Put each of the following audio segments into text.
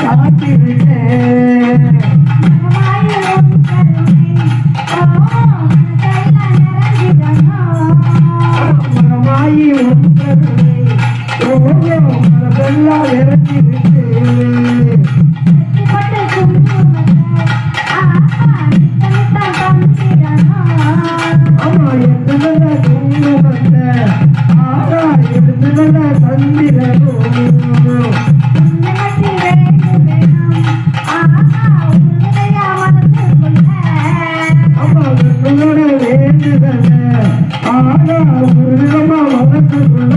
காத்திருக்கேன் உங்களதெல்லாம் இறங்கிருக்கு ஆமா எத்தனை கொண்டு வந்த ஆறா எத்தனை சந்திர போகும் ஆனா ஒரு விதமா வளர்த்துக்குள்ள.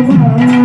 Oh,